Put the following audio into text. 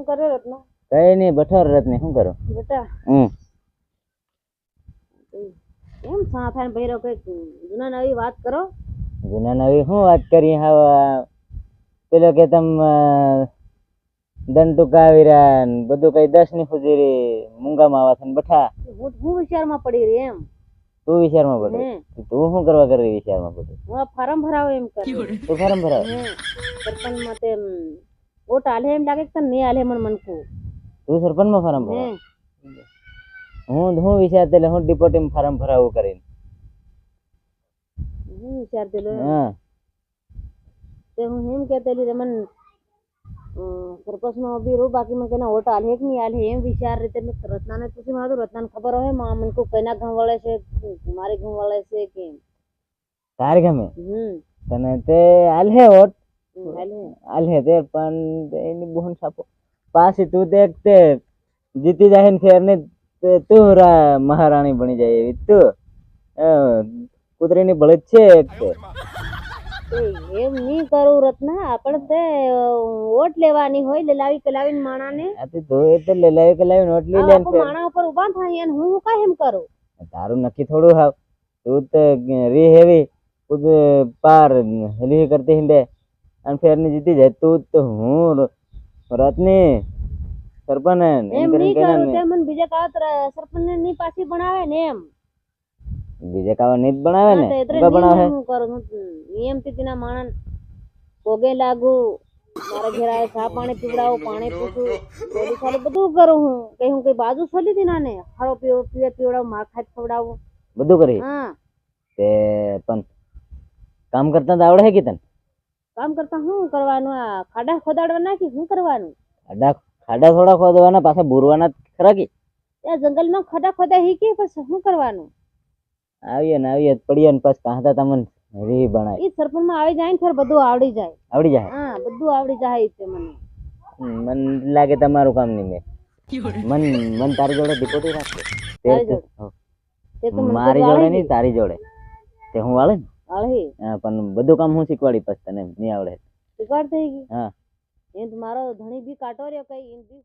શું કરે રત્ન? કઈ નહીં બઠોર રત્ન શું કરો? બેટા. હમ. એમ સાથાને ભૈરો કંઈક જૂના નવી વાત કરો. જૂના નવી શું વાત કરી? હા પેલો કે તમ દંડ ટૂંકાવી રહ્યા બધું કઈ દસની ફુજીરી મૂંગામાં આવા છે બઠા. હું હું વિચારમાં પડી રહી એમ. તું વિચારમાં પડે હે તું શું કરવા કરી વિચારમાં પડે? હું ફોર્મ ભરાવો એમ કર. તું ફોર્મ ભરાવ? સરપંચ માટે એમ વોટ આલે એમ લાગે કે તને નહીં આલે મને મનકું તું સરપંચમાં ફોરમ હે ભરાવ હું હું વિચારતો એટલે હું ડિપોટીમાં ફોરમ ભરાવું કરીને હું વિચારતી લો હા તે હું એમ કહેતેલી તે મને સરપંચમાં બી રહું બાકી મને કેના વોટ આલે કે નહીં આલે એમ વિચાર રીતે મેં રત્નાને પૂછી મારું રત્નાને ખબર હોયમાં મને કોઈ કઈના ગામ વળે છે મારી ગામ વળે છે કે તાર ગમે હમ તને તે આલ્હે વોટ આલે તે પણ એની બોહન સાપો પાછી તું દેખ તે જીતી જાય ને ફેર ને તે મહારાણી બની જાય એવી. તું કૂતરીની બળદ છે એક. તે એ એમ નહીં કરું રત્ના આપણે તે ઓટ લેવાની હોય લેલાવી કલાવીને માણાને. આ તે તો એ તો લેલાવી ઓટ લાવી નોટ લઈ લે ને આખું ફેર. માણા ઉપર ઊભા થાય અને હું કાંઈ એમ કરું? તારું નક્કી થોડું હાવ. તું તો રી હેવી ખુદ પાર હેલી કરતી હિંડે. અને ફેરની જીતી જાય. તું તો હું રત્ની સરપંચ એમ નહીં કરું તે મને બીજા કાવત સરપંચ ને પાછી ભણાવે ને એમ. બીજે કાવા નીત ભણાવે ને? એટલે નિયમ હું કરું? નિયમથી તેના માણસ પોગે લાગુ. મારા ઘેર આવે ચા પાણી પીવડાવો પાણી પૂછું બોલી ચાલી બધું કરું હું. કઈ હું કઈ બાજુ છોડી દી ના ને હરો પીવો પીવે પીવડાવો માર ખાત ખવડાવો. બધું કરી? હા. તે પણ કામ કરતા તો આવડે હે કે તને? કામ કરતા શું કરવાનું? આ ખાડા ખોદાડવાના કે શું કરવાનું? ખાડા ખાડા થોડા ખોદવાના પાછા બુરવાના ખરા કે ત્યાં જંગલમાં ખાડા ખોદા શીખી પછી શું કરવાનું? આવીએ ને આવીએ પડીએ ને પછી કાંતા તમને રી બનાય એ સરપંચમાં આવી જાય ને ફર બધું આવડી જાય. આવડી જાય? હા બધું આવડી જાય છે મને. મન લાગે તમારું કામ નહીં મેં. મન મન તારી જોડે ડિપોટી રાખજો તે તો-? હો. મારી જોડે નહીં તારી જોડે. તે હું વાળે ને? આળહી. હા, પણ બધું કામ હું શીખવાડી પછી તને નહીં આવડે. શીખવાડ થઈ ગઈ હા. એમ તો મારો ધણી બી કાટો રહ્યો કઈ એમ બી